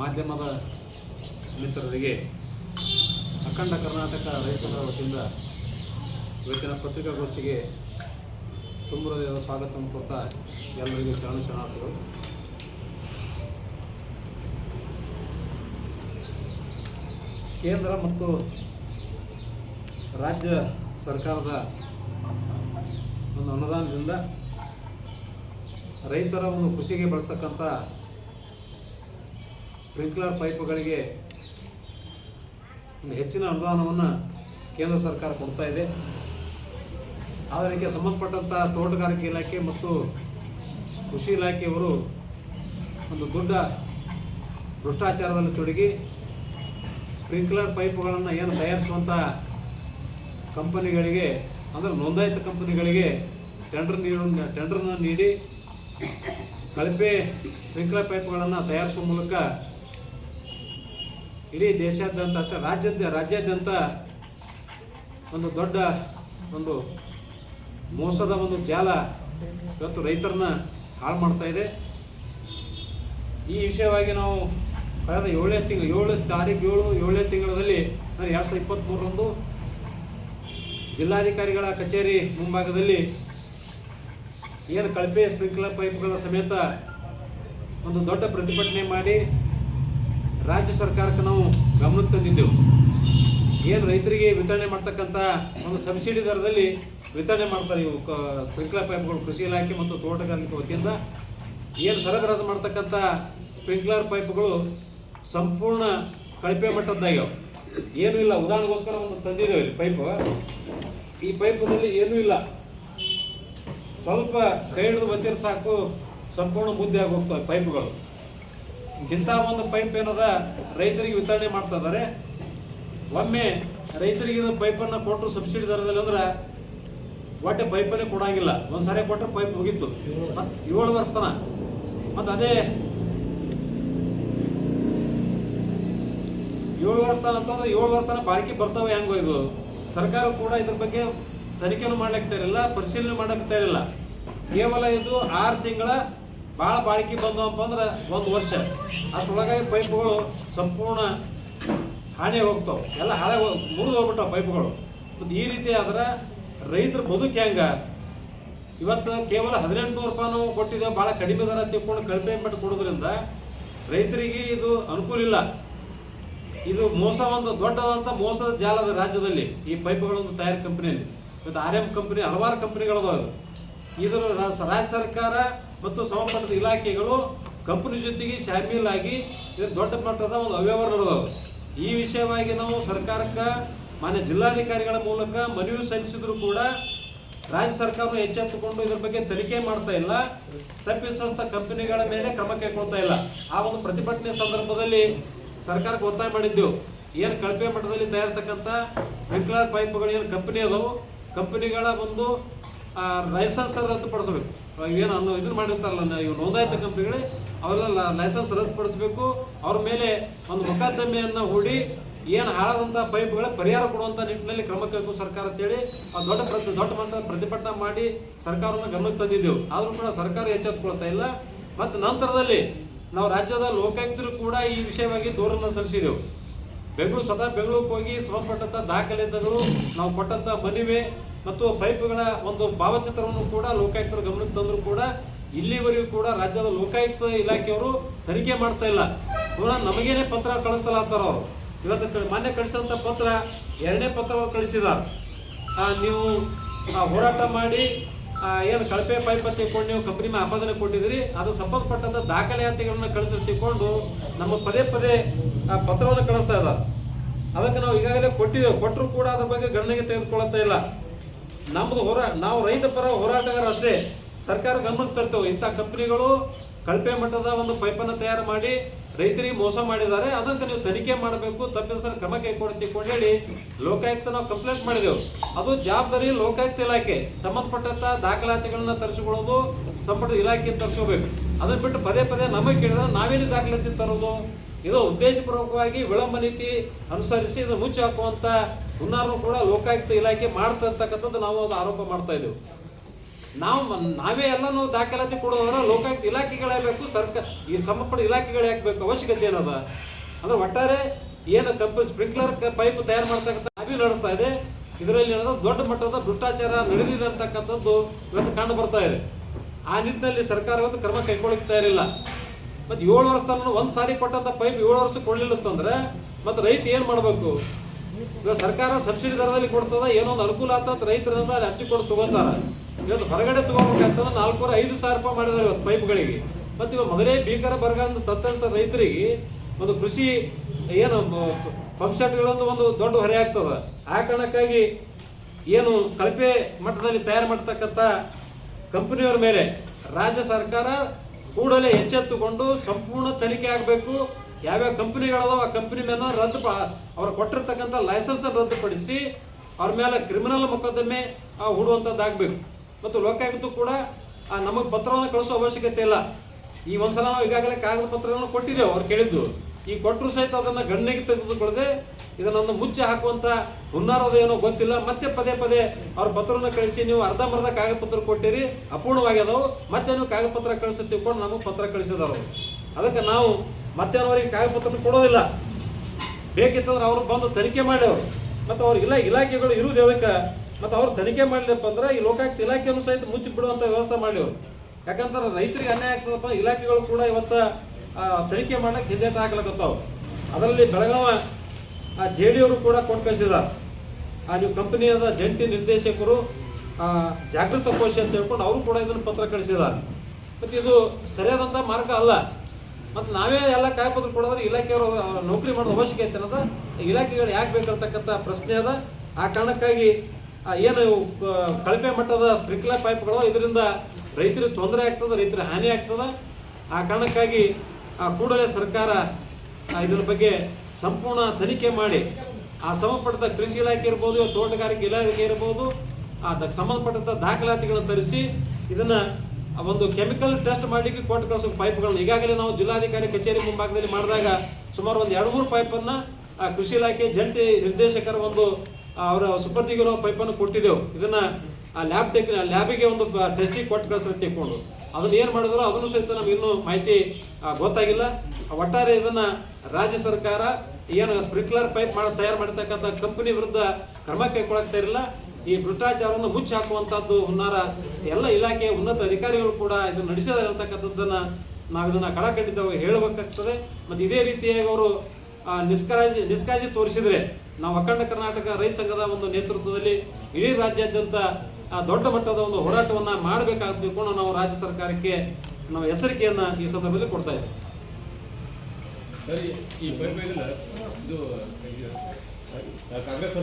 ಮಾಧ್ಯಮದ ಮಿತ್ರರಿಗೆ ಅಖಂಡ ಕರ್ನಾಟಕ ರೈತರ ವತಿಯಿಂದ ಇವತ್ತಿನ ಪತ್ರಿಕಾಗೋಷ್ಠಿಗೆ ತುಂಬ ಸ್ವಾಗತ ಕೊಡ್ತಾ ಎಲ್ಲರಿಗೂ ಶರಣ ಶರಣಾರ್ಥಿಗಳು. ಕೇಂದ್ರ ಮತ್ತು ರಾಜ್ಯ ಸರ್ಕಾರದ ಒಂದು ಅನುದಾನದಿಂದ ರೈತರ ಒಂದು ಕೃಷಿಗೆ ಬಳಸ್ತಕ್ಕಂಥ ಸ್ಪ್ರಿಂಕ್ಲರ್ ಪೈಪ್ಗಳಿಗೆ ಹೆಚ್ಚಿನ ಅನುದಾನವನ್ನು ಕೇಂದ್ರ ಸರ್ಕಾರ ಕೊಡ್ತಾ ಇದೆ. ಅದಕ್ಕೆ ಸಂಬಂಧಪಟ್ಟಂಥ ತೋಟಗಾರಿಕೆ ಇಲಾಖೆ ಮತ್ತು ಕೃಷಿ ಇಲಾಖೆಯವರು ಒಂದು ದೊಡ್ಡ ಭ್ರಷ್ಟಾಚಾರದಲ್ಲಿ ತೊಡಗಿ ಸ್ಪ್ರಿಂಕ್ಲರ್ ಪೈಪ್ಗಳನ್ನು ಏನು ತಯಾರಿಸುವಂಥ ಕಂಪನಿಗಳಿಗೆ, ಅಂದರೆ ನೋಂದಾಯಿತ ಕಂಪನಿಗಳಿಗೆ ಟೆಂಡರ್ ನೀರು ಟೆಂಡರ್ನ ನೀಡಿ, ಕಳಪೆ ಸ್ಪ್ರಿಂಕ್ಲರ್ ಪೈಪ್ಗಳನ್ನು ತಯಾರಿಸುವ ಮೂಲಕ ಇಡೀ ದೇಶಾದ್ಯಂತ ಅಷ್ಟೇ ರಾಜ್ಯದ ರಾಜ್ಯಾದ್ಯಂತ ಒಂದು ದೊಡ್ಡ ಒಂದು ಮೋಸದ ಒಂದು ಜಾಲ ಇವತ್ತು ರೈತರನ್ನ ಹಾಳು ಮಾಡ್ತಾ ಇದೆ. ಈ ವಿಷಯವಾಗಿ ನಾವು ಕಳೆದ ಏಳನೇ ತಿಂಗಳು ಏಳು ತಾರೀಕು ಏಳು, ಏಳನೇ ತಿಂಗಳಲ್ಲಿ ಅಂದರೆ ಎರಡು ಸಾವಿರದ ಇಪ್ಪತ್ತ್ಮೂರರಂದು ಜಿಲ್ಲಾಧಿಕಾರಿಗಳ ಕಚೇರಿ ಮುಂಭಾಗದಲ್ಲಿ ಏನು ಕಳಪೆ ಸ್ಪ್ರಿಂಕ್ಲರ್ ಪೈಪ್ಗಳ ಸಮೇತ ಒಂದು ದೊಡ್ಡ ಪ್ರತಿಭಟನೆ ಮಾಡಿ ರಾಜ್ಯ ಸರ್ಕಾರಕ್ಕೆ ನಾವು ಗಮನಕ್ಕೆ ತಂದಿದ್ದೆವು. ಏನು ರೈತರಿಗೆ ವಿತರಣೆ ಮಾಡ್ತಕ್ಕಂಥ ಒಂದು ಸಬ್ಸಿಡಿ ದರದಲ್ಲಿ ವಿತರಣೆ ಮಾಡ್ತಾರೆ ಇವು ಸ್ಪ್ರಿಂಕ್ಲರ್ ಪೈಪ್ಗಳು, ಕೃಷಿ ಇಲಾಖೆ ಮತ್ತು ತೋಟಗಾರಿಕೆ ವತಿಯಿಂದ. ಏನು ಸರಬರಾಜು ಮಾಡ್ತಕ್ಕಂಥ ಸ್ಪ್ರಿಂಕ್ಲರ್ ಪೈಪ್ಗಳು ಸಂಪೂರ್ಣ ಕಳಪೆ ಮಟ್ಟದ್ದಾಗ್ಯಾವ. ಏನೂ ಇಲ್ಲ, ಉದಾಹರಣೆಗೋಸ್ಕರ ಒಂದು ತಂದಿದ್ದೇವೆ ಇಲ್ಲಿ ಪೈಪು. ಈ ಪೈಪದಲ್ಲಿ ಏನೂ ಇಲ್ಲ. ಸ್ವಲ್ಪ ಕೈ ಹಿಡಿದು ಬಂದಿರ ಸಾಕು, ಸಂಪೂರ್ಣ ಮುದ್ದೆ ಆಗಿ ಹೋಗ್ತವೆ ಪೈಪ್ಗಳು. ಇಂಥ ಒಂದು ಪೈಪ್ ಏನದ? ರೈತರಿಗೆ ವಿತರಣೆ ಮಾಡ್ತಾ ಇದ್ದಾರೆ ಒಮ್ಮೆ ರೈತರಿಗೆ ಪೈಪನ್ನು ಕೊಟ್ಟರು ಸಬ್ಸಿಡಿ ದರದಲ್ಲಿ ಅಂದ್ರೆ ಒಟ್ಟೆ ಪೈಪನ್ನೇ ಕೊಡಂಗಿಲ್ಲ. ಸರಿ ಕೊಟ್ಟರೆ ಪೈಪ್ ಹೋಗಿತ್ತು ಮತ್ತು ಏಳು ವರ್ಷ ತನ ಮತ್ತು ಅದೇ ಏಳು ವರ್ಷ ತನ ಅಂತಂದ್ರೆ ಏಳು ವರ್ಷ ತನ ಬಾಳಿಕೆ ಬರ್ತವೆ ಹೆಂಗೋ ಇದು. ಸರ್ಕಾರ ಕೂಡ ಇದ್ರ ಬಗ್ಗೆ ತನಿಖೆನೂ ಮಾಡ್ಲಿಕ್ತಾ ಇರಲಿಲ್ಲ ಪರಿಶೀಲನೆ ಮಾಡಕ್ತಾ ಇರಲಿಲ್ಲ ಕೇವಲ ಇದು ಆರು ತಿಂಗಳ ಭಾಳ ಬಾಳಿಕೆ ಬಂದವಪ್ಪ ಅಂದ್ರೆ ಒಂದು ವರ್ಷ. ಅಷ್ಟರೊಳಗಾಗಿ ಪೈಪ್ಗಳು ಸಂಪೂರ್ಣ ಹಾನಿ ಹೋಗ್ತಾವೆ. ಎಲ್ಲ ಹಾಳೆ ಮುರಿದು ಹೋಗ್ಬಿಟ್ಟಾವೆ ಪೈಪ್ಗಳು. ಮತ್ತು ಈ ರೀತಿ ಆದ್ರೆ ರೈತರ ಬದುಕು ಹೆಂಗೆ? ಇವತ್ತು ಕೇವಲ ಹದಿನೆಂಟುನೂರು ರೂಪಾಯಿ ನಾವು ಕೊಟ್ಟಿದ್ದೇವೆ ಭಾಳ ಕಡಿಮೆ ದರ ತಿಳ್ಕೊಂಡು ಕಡಿಮೆ ಮಟ್ಟ ಕೊಡೋದ್ರಿಂದ ರೈತರಿಗೆ ಇದು ಅನುಕೂಲ ಇಲ್ಲ. ಇದು ಮೋಸ ಒಂದು ದೊಡ್ಡದಂಥ ಮೋಸದ ಜಾಲದ ರಾಜ್ಯದಲ್ಲಿ, ಈ ಪೈಪ್ಗಳೊಂದು ತಯಾರಿ ಕಂಪ್ನಿಯಲ್ಲಿ. ಇವತ್ತು ಆರ್ ಎಂ ಕಂಪ್ನಿ, ಹಲವಾರು ಕಂಪ್ನಿಗಳದಾವೆ. ಇದರ ರಾಜ್ಯ ಸರ್ಕಾರ ಮತ್ತು ಸಂಬಂಧಪಟ್ಟ ಇಲಾಖೆಗಳು ಕಂಪನಿ ಜೊತೆಗೆ ಶಾಮೀಲಾಗಿ ದೊಡ್ಡ ಮಟ್ಟದ ಒಂದು ಅವ್ಯವಹಾರ ನಡೆದವು. ಈ ವಿಷಯವಾಗಿ ನಾವು ಸರ್ಕಾರಕ್ಕೆ, ಮಾನ್ಯ ಜಿಲ್ಲಾಧಿಕಾರಿಗಳ ಮೂಲಕ ಮನವಿ ಸಲ್ಲಿಸಿದ್ರು ಕೂಡ ರಾಜ್ಯ ಸರ್ಕಾರ ಎಚ್ಚೆತ್ತುಕೊಂಡು ಇದ್ರ ಬಗ್ಗೆ ತನಿಖೆ ಮಾಡ್ತಾ ಇಲ್ಲ. ತಪ್ಪಿಸಸ್ಥ ಕಂಪನಿಗಳ ಮೇಲೆ ಕ್ರಮ ಕೈಗೊಳ್ತಾ ಇಲ್ಲ. ಆ ಒಂದು ಪ್ರತಿಭಟನೆ ಸಂದರ್ಭದಲ್ಲಿ ಸರ್ಕಾರಕ್ಕೆ ಒತ್ತಾಯ ಮಾಡಿದ್ದೆವು. ಏನು ಕಳಪೆ ಮಟ್ಟದಲ್ಲಿ ತಯಾರಿಸಕ್ಕಂಥ ಸ್ಪ್ರಿಂಕ್ಲರ್ ಪೈಪ್ಗಳು, ಏನು ಕಂಪನಿ ಅದಾವು. ಕಂಪನಿಗಳ ಒಂದು ಲೈಸೆನ್ಸ್ ರದ್ದುಪಡಿಸಬೇಕು ಏನು ಅನ್ನೋ ಇದನ್ನು ಮಾಡಿರ್ತಾರಲ್ಲ ಇವು ನೋಂದಾಯಿತ ಕಂಪ್ನಿಗಳೇ ಅವೆಲ್ಲ ಲೈಸೆನ್ಸ್ ರದ್ದುಪಡಿಸಬೇಕು ಅವ್ರ ಮೇಲೆ ಒಂದು ಮೊಕದ್ದಮೆಯನ್ನು ಹೂಡಿ ಏನು ಹಾಳಾದಂಥ ಪೈಪ್ಗಳ ಪರಿಹಾರ ಕೊಡುವಂಥ ನಿಟ್ಟಿನಲ್ಲಿ ಕ್ರಮ ಕೈಗೊಂಡು ಸರ್ಕಾರ ಅಂತೇಳಿ ಆ ದೊಡ್ಡ ಪ್ರತಿ ದೊಡ್ಡ ಮಟ್ಟದ ಪ್ರತಿಭಟನೆ ಮಾಡಿ ಸರ್ಕಾರವನ್ನು ಗಮನಕ್ಕೆ ತಂದಿದ್ದೆವು. ಆದರೂ ಕೂಡ ಸರ್ಕಾರ ಎಚ್ಚೆತ್ತುಕೊಳ್ತಾ ಇಲ್ಲ. ಮತ್ತು ನಂತರದಲ್ಲಿ ನಾವು ರಾಜ್ಯದ ಲೋಕಾಯುಕ್ತರು ಕೂಡ ಈ ವಿಷಯವಾಗಿ ದೂರನ್ನು ಸಲ್ಲಿಸಿದೆವು ಬೆಂಗಳೂರು ಸದಾ ಬೆಂಗಳೂರಿಗೆ ಹೋಗಿ ಸಂಬಂಧಪಟ್ಟಂಥ ದಾಖಲೆಗಳು ನಾವು ಕೊಟ್ಟಂಥ ಮನವಿ ಮತ್ತು ಪೈಪ್ಗಳ ಒಂದು ಭಾವಚಿತ್ರವನ್ನು ಕೂಡ ಲೋಕಾಯುಕ್ತರ ಗಮನಕ್ಕೆ ತಂದರೂ ಕೂಡ ಇಲ್ಲಿವರೆಗೂ ಕೂಡ ರಾಜ್ಯದ ಲೋಕಾಯುಕ್ತ ಇಲಾಖೆಯವರು ತನಿಖೆ ಮಾಡ್ತಾ ಇಲ್ಲ. ಪುನಃ ನಮಗೇನೆ ಪತ್ರ ಕಳಿಸ್ತಲಾಗ್ತಾರ ಅವರು. ಇವತ್ತು ಮಾನ್ಯ ಕಳಿಸಿದಂಥ ಪತ್ರ ಎರಡನೇ ಪತ್ರ ಅವ್ರು ಕಳಿಸಿದ್ದಾರೆ ನೀವು ಹೋರಾಟ ಮಾಡಿ ಏನು ಕಳಪೆ ಪೈಪ್ ತಿಳ್ಕೊಂಡು ನೀವು ಕಂಪನಿ ಮೇಲೆ ಆಪಾದನೆ ಕೊಟ್ಟಿದ್ದೀರಿ, ಅದು ಸಂಬಂಧಪಟ್ಟಂತ ದಾಖಲಾತಿಗಳನ್ನ ಕಳಿಸಿ ತಿಳ್ಕೊಂಡು ನಮ್ಮ ಪದೇ ಪದೇ ಆ ಪತ್ರವನ್ನು ಕಳಿಸ್ತಾ ಇದ್ದಾರೆ. ಅದಕ್ಕೆ ನಾವು ಈಗಾಗಲೇ ಕೊಟ್ಟಿದ್ದೇವೆ. ಕೊಟ್ಟರು ಕೂಡ ಅದ್ರ ಬಗ್ಗೆ ಗಣನೆಗೆ ತೆಗೆದುಕೊಳ್ಳುತ್ತಾ ಇಲ್ಲ. ನಮ್ಮದು ಹೋರಾ, ನಾವು ರೈತ ಪರ ಹೋರಾಟಗಾರ ಅಷ್ಟೇ. ಸರ್ಕಾರ ಗಮನಕ್ಕೆ ತರ್ತೇವೆ. ಇಂಥ ಕಂಪ್ನಿಗಳು ಕಳಪೆ ಮಟ್ಟದ ಒಂದು ಪೈಪನ್ನು ತಯಾರು ಮಾಡಿ ರೈತರಿಗೆ ಮೋಸ ಮಾಡಿದ್ದಾರೆ. ಅದಕ್ಕೆ ನೀವು ತನಿಖೆ ಮಾಡಬೇಕು. ತಪ್ಪಿಸಲು ಕ್ರಮ ಕೈಗೊಳ್ತೀವಿ ಹೇಳಿ ಲೋಕಾಯುಕ್ತ ನಾವು ಕಂಪ್ಲೇಂಟ್ ಮಾಡಿದೆವು. ಅದು ಜವಾಬ್ದಾರಿ ಲೋಕಾಯುಕ್ತ ಇಲಾಖೆ. ಸಂಬಂಧಪಟ್ಟಂತ ದಾಖಲಾತಿಗಳನ್ನ ತರಿಸಿಕೊಳ್ಳೋದು ಸಂಬಂಧ ಇಲಾಖೆ ತರಿಸ್ಕೋಬೇಕು. ಅದನ್ನು ಬಿಟ್ಟು ಪದೇ ಪದೇ ನಮಗೆ ಕೇಳಿದ್ರೆ ನಾವೇನು ದಾಖಲಾತಿ ತರೋದು? ಇದು ಉದ್ದೇಶಪೂರ್ವಕವಾಗಿ ವಿಳಂಬ ನೀತಿ ಅನುಸರಿಸಿ ಇದು ಮುಚ್ಚಿ ಹಾಕುವಂತ ಹುನ್ನಾರನು ಕೂಡ ಲೋಕಾಯುಕ್ತ ಇಲಾಖೆ ಮಾಡ್ತಾ ಇರ್ತಕ್ಕಂಥದ್ದು ನಾವು ಅದು ಆರೋಪ ಮಾಡ್ತಾ ಇದ್ದೇವೆ. ನಾವು ನಾವೇ ಎಲ್ಲನೂ ದಾಖಲಾತಿ ಕೊಡೋದ್ರ ಲೋಕಾಯುಕ್ತ ಇಲಾಖೆಗಳೇ ಬೇಕು ಸರ್ಕಾರ ಈ ಸಂಬಂಧಪಟ್ಟ ಯಾಕೆ ಬೇಕು ಅವಶ್ಯಕತೆ ಏನದ? ಅಂದ್ರೆ ಒಟ್ಟಾರೆ ಏನು ಕಂಪನಿ ಸ್ಪ್ರಿಂಕ್ಲರ್ ಪೈಪ್ ತಯಾರು ಮಾಡ್ತಕ್ಕಂಥ ಅಭಿ ನಡೆಸ್ತಾ ಇದೆ. ಇದರಲ್ಲಿ ಏನದ? ದೊಡ್ಡ ಮಟ್ಟದ ಭ್ರಷ್ಟಾಚಾರ ನಡೆದಿದೆ ಅಂತಕ್ಕಂಥದ್ದು ಇವತ್ತು ಕಂಡು ಬರ್ತಾ ಇದೆ. ಆ ನಿಟ್ಟಿನಲ್ಲಿ ಸರ್ಕಾರ ಇವತ್ತು ಕ್ರಮ ಕೈಗೊಳ್ಳುತ್ತಾ ತಯಾರಿಲ್ಲ. ಮತ್ತೆ ಏಳು ವರ್ಷ ತನಕ ಒಂದು ಸಾರಿ ಕೊಟ್ಟಂತ ಪೈಪ್ ಏಳು ವರ್ಷ ಕೊಡಲಿಲ್ಲ ಅಂತಂದ್ರೆ ಮತ್ತೆ ರೈತ ಏನು ಮಾಡಬೇಕು? ಇವಾಗ ಸರ್ಕಾರ ಸಬ್ಸಿಡಿ ದರದಲ್ಲಿ ಕೊಡ್ತದ, ಏನೋ ಒಂದು ಅನುಕೂಲ ಆಗ್ತದ ರೈತರಿಂದ ಅಲ್ಲಿ ಹಚ್ಚಿ ಕೊಟ್ಟು ತಗೋತಾರ. ಇವತ್ತು ಹೊರಗಡೆ ತಗೋಬೇಕಾಗ್ತದ ನಾಲ್ಕೂವರೆ, ಐದು ಸಾವಿರ ರೂಪಾಯಿ ಮಾಡಿದಾರೆ ಇವತ್ತು ಪೈಪ್ಗಳಿಗೆ ಮತ್ತೆ ಇವಾಗ ಮೊದಲೇ ಭೀಕರ ಬರಗಾಲದ ತತ್ತರಿಸಿದ ರೈತರಿಗೆ ಒಂದು ಕೃಷಿ ಏನು, ಪಂಪ್ ಸೆಟ್ಗಳೊಂದು ಒಂದು ದೊಡ್ಡ ಹೊರೆ ಆಗ್ತದ. ಆ ಕಾರಣಕ್ಕಾಗಿ ಏನು ಕಳಪೆ ಮಟ್ಟದಲ್ಲಿ ತಯಾರು ಮಾಡ್ತಕ್ಕಂಥ ಕಂಪನಿಯವರ ಮೇಲೆ ರಾಜ್ಯ ಸರ್ಕಾರ ಕೂಡಲೇ ಎಚ್ಚೆತ್ತುಕೊಂಡು ಸಂಪೂರ್ಣ ತನಿಖೆ ಆಗಬೇಕು. ಯಾವ್ಯಾವ ಕಂಪ್ನಿಗಳವ ಆ ಕಂಪ್ನಿ ಮೇಲೆ ರದ್ದು ಅವ್ರು ಕೊಟ್ಟಿರ್ತಕ್ಕಂಥ ಲೈಸೆನ್ಸ್ ರದ್ದುಪಡಿಸಿ ಅವ್ರ ಮೇಲೆ ಕ್ರಿಮಿನಲ್ ಮೊಕದ್ದಮೆ ಹೂಡುವಂಥದ್ದಾಗಬೇಕು ಮತ್ತು ಲೋಕಾಯುಕ್ತ ಕೂಡ ನಮಗೆ ಪತ್ರವನ್ನು ಕಳಿಸೋ ಅವಶ್ಯಕತೆ ಇಲ್ಲ. ಈ ಒಂದ್ಸಲ ನಾವು ಈಗಾಗಲೇ ಕಾಗದ ಪತ್ರಗಳನ್ನು ಕೊಟ್ಟಿದ್ದೇವೆ, ಅವ್ರು ಕೇಳಿದ್ದು. ಈ ಕೊಟ್ಟರು ಸಹಿತ ಅದನ್ನು ಗಣನೆಗೆ ತೆಗೆದುಕೊಳ್ಳದೆ ಇದನ್ನೊಂದು ಮುಚ್ಚಿ ಹಾಕುವಂತ ಹುನ್ನಾರದ ಏನೋ ಗೊತ್ತಿಲ್ಲ. ಮತ್ತೆ ಪದೇ ಪದೇ ಅವ್ರ ಪತ್ರವನ್ನು ಕಳಿಸಿ ನೀವು ಅರ್ಧಂಬರ್ಧ ಕಾಗದ ಪತ್ರ ಕೊಟ್ಟಿರಿ ಅಪೂರ್ಣವಾಗ್ಯದವು ಮತ್ತೆ ನೀವು ಕಾಗದಪತ್ರ ಕಳಿಸಿ ತಿಳ್ಕೊಂಡು ನಮಗೆ ಪತ್ರ ಕಳಿಸಿದವರು ಅದಕ್ಕೆ ನಾವು ಮತ್ತೆ ಅವ್ರಿಗೆ ಕಾಗದ ಪತ್ರ ಕೊಡೋದಿಲ್ಲ. ಬೇಕಿತ್ತಂದ್ರೆ ಅವ್ರು ಬಂದು ತನಿಖೆ ಮಾಡ್ಯವರು. ಮತ್ತು ಅವ್ರ ಇಲ್ಲ ಇಲಾಖೆಗಳು ಇರುವುದು ಅದಕ್ಕೆ ಮತ್ತು ಅವ್ರು ತನಿಖೆ ಮಾಡಲಿಪ್ಪ ಅಂದ್ರೆ ಈ ಲೋಕಾಯುಕ್ತ ಇಲಾಖೆಯನ್ನು ಸಹಿತ ಮುಚ್ಚಿ ಬಿಡುವಂಥ ವ್ಯವಸ್ಥೆ ಮಾಡಿ ಅವ್ರು ಯಾಕಂದ್ರೆ ರೈತರಿಗೆ ಅನ್ಯಾಯ ಆಗ್ತದಪ್ಪ. ಇಲಾಖೆಗಳು ಕೂಡ ಇವತ್ತ ತನಿಖೆ ಮಾಡಕ್ಕೆ ಹಿಂದೆ ಹಾಕ್ಲಕತ್ತಾವ. ಅದರಲ್ಲಿ ಬೆಳಗಾವ, ಆ, ಜೆ ಡಿ ಅವರು ಕೂಡ ಕೊಟ್ಟು ಕಳಿಸಿದ್ದಾರೆ ಆ, ನೀವು ಕಂಪನಿಯಾದ ಜಂಟಿ ನಿರ್ದೇಶಕರು ಜಾಗೃತ ಕೋಶ ಅಂತ ಹೇಳ್ಕೊಂಡು ಅವರು ಕೂಡ ಇದನ್ನು ಪತ್ರ ಕಳಿಸಿದ್ದಾರೆ ಮತ್ತು ಇದು ಸರಿಯಾದಂಥ ಮಾರ್ಗ ಅಲ್ಲ. ಮತ್ತು ನಾವೇ ಎಲ್ಲ ಕಾಯಪತ್ರ ಕೊಡೋದ್ರೆ ಇಲಾಖೆಯವರು ನೌಕರಿ ಮಾಡೋದು ಅವಶ್ಯಕತೆ ಅನ್ನೋದ ಇಲಾಖೆಗಳು ಯಾಕೆ ಬೇಕಂತಕ್ಕಂಥ ಪ್ರಶ್ನೆ ಅದ. ಆ ಕಾರಣಕ್ಕಾಗಿ ಏನು ಕಳಪೆ ಮಟ್ಟದ ಸ್ಪ್ರಿಂಕ್ಲರ್ ಪೈಪ್ಗಳು ಇದರಿಂದ ರೈತರಿಗೆ ತೊಂದರೆ ಆಗ್ತದೆ, ರೈತರಿಗೆ ಹಾನಿ ಆಗ್ತದೆ. ಆ ಕಾರಣಕ್ಕಾಗಿ ಕೂಡಲೇ ಸರ್ಕಾರ ಇದರ ಬಗ್ಗೆ ಸಂಪೂರ್ಣ ತನಿಖೆ ಮಾಡಿ ಆ ಸಂಬಂಧಪಟ್ಟ ಕೃಷಿ ಇಲಾಖೆ ಇರ್ಬೋದು ತೋಟಗಾರಿಕೆ ಇಲಾಖೆ ಇರ್ಬೋದು ಆ ಅದಕ್ಕೆ ಸಂಬಂಧಪಟ್ಟಂಥ ದಾಖಲಾತಿಗಳನ್ನು ತರಿಸಿ ಇದನ್ನ ಆ ಒಂದು ಕೆಮಿಕಲ್ ಟೆಸ್ಟ್ ಮಾಡಲಿಕ್ಕೆ ಕೊಟ್ಟು ಕಳಿಸೋ ಪೈಪ್ಗಳನ್ನ ಈಗಾಗಲೇ ನಾವು ಜಿಲ್ಲಾಧಿಕಾರಿ ಕಚೇರಿ ಮುಂಭಾಗದಲ್ಲಿ ಮಾಡಿದಾಗ ಸುಮಾರು ಒಂದು ಎರಡು ಮೂರು ಪೈಪನ್ನು ಆ ಕೃಷಿ ಇಲಾಖೆ ಜಂಟಿ ನಿರ್ದೇಶಕರ ಒಂದು ಆ, ಅವರ ಸುಪರ್ದಿಗಿರೋ ಪೈಪನ್ನು ಕೊಟ್ಟಿದ್ದೆವು. ಇದನ್ನ ಆ ಲ್ಯಾಬ್ ಟೆಕ್ ಲ್ಯಾಬಿಗೆ ಒಂದು ಟೆಸ್ಟಿಗೆ ಕೊಟ್ಟು ಕಳಿಸ್ತಾರೆ ತೆಕ್ಕೊಂಡು ಅದನ್ನ ಏನು ಮಾಡಿದ್ರು ಅದನ್ನು ಸಹಿತ ನಮ್ಗೆ ಇನ್ನೂ ಮಾಹಿತಿ ಗೊತ್ತಾಗಿಲ್ಲ. ಒಟ್ಟಾರೆ ಇದನ್ನ ರಾಜ್ಯ ಸರ್ಕಾರ ಏನು ಸ್ಪ್ರಿಂಕ್ಲರ್ ಪೈಪ್ ಮಾಡಿ, ತಯಾರು ಮಾಡಿರ್ತಕ್ಕಂಥ ಕಂಪನಿ ವಿರುದ್ಧ ಕ್ರಮ ಕೈಗೊಳ್ಳಕ್ತಾ ಇರಲಿಲ್ಲ. ಈ ಭ್ರಷ್ಟಾಚಾರವನ್ನು ಮುಚ್ಚಿ ಹಾಕುವಂತದ್ದು ಹುನ್ನಾರ ಎಲ್ಲ ಇಲಾಖೆಯ ಉನ್ನತ ಅಧಿಕಾರಿಗಳು ಕೂಡ ಇದನ್ನು ನಡೆಸಿದ್ದಾರೆ ನಾವು ಇದನ್ನ ಕಳಕಂಡಿತವಾಗಿ ಹೇಳಬೇಕಾಗ್ತದೆ. ಮತ್ತು ಇದೇ ರೀತಿಯಾಗಿ ಅವರು ನಿಷ್ಕಾಜಿ ನಿಷ್ಕಾಜಿ ತೋರಿಸಿದ್ರೆ ನಾವು ಅಖಂಡ ಕರ್ನಾಟಕ ರೈತ ಸಂಘದ ಒಂದು ನೇತೃತ್ವದಲ್ಲಿ ಇಡೀ ರಾಜ್ಯಾದ್ಯಂತ ದೊಡ್ಡ ಮಟ್ಟದ ಒಂದು ಹೋರಾಟವನ್ನು ಮಾಡಬೇಕಾಗಬೇಕು ನಾವು ರಾಜ್ಯ ಸರ್ಕಾರಕ್ಕೆ ನಾವು ಎಚ್ಚರಿಕೆಯನ್ನು ಈ ಸಂದರ್ಭದಲ್ಲಿ ಕೊಡ್ತಾ ಇದ್ದೀವಿ ಸರಿ, ಈ ಇದು ಕಾಂಗ್ರೆಸ್